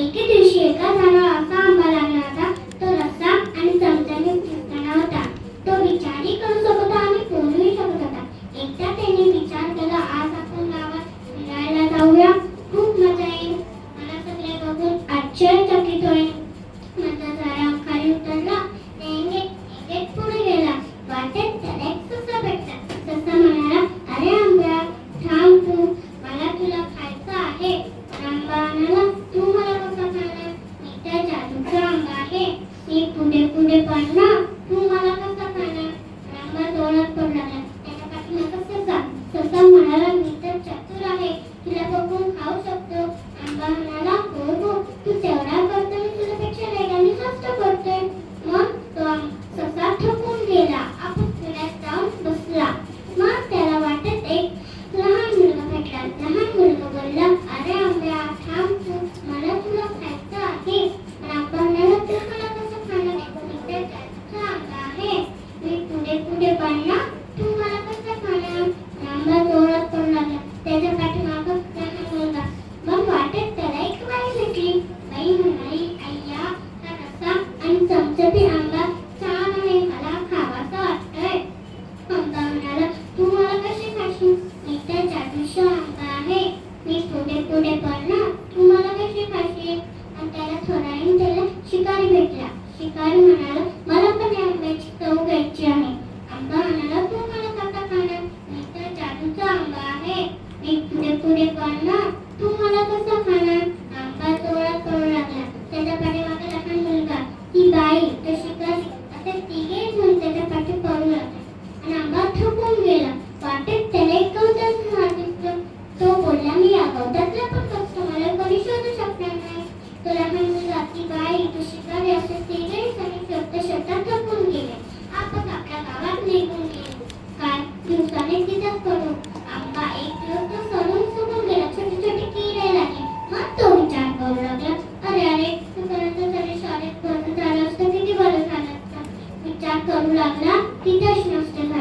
एके दिवशी एका झाडाला असा आंबा लागला होता तो रस्ता आणि चमच्याने पिसताना होता तो विचारही करू शकत आणि बोलूही शकत होता एकदा त्याने विचार केला आज आपण गावात फिरायला जाऊया खूप मजा येईल. मला सगळे बघून आश्चर्यचकित होईल. तू मला कसं खाणार आम्हाला डोळ्यात पडला नाही. त्याच्या पाठी कसं जा ससा म्हणाला Pintaş göster.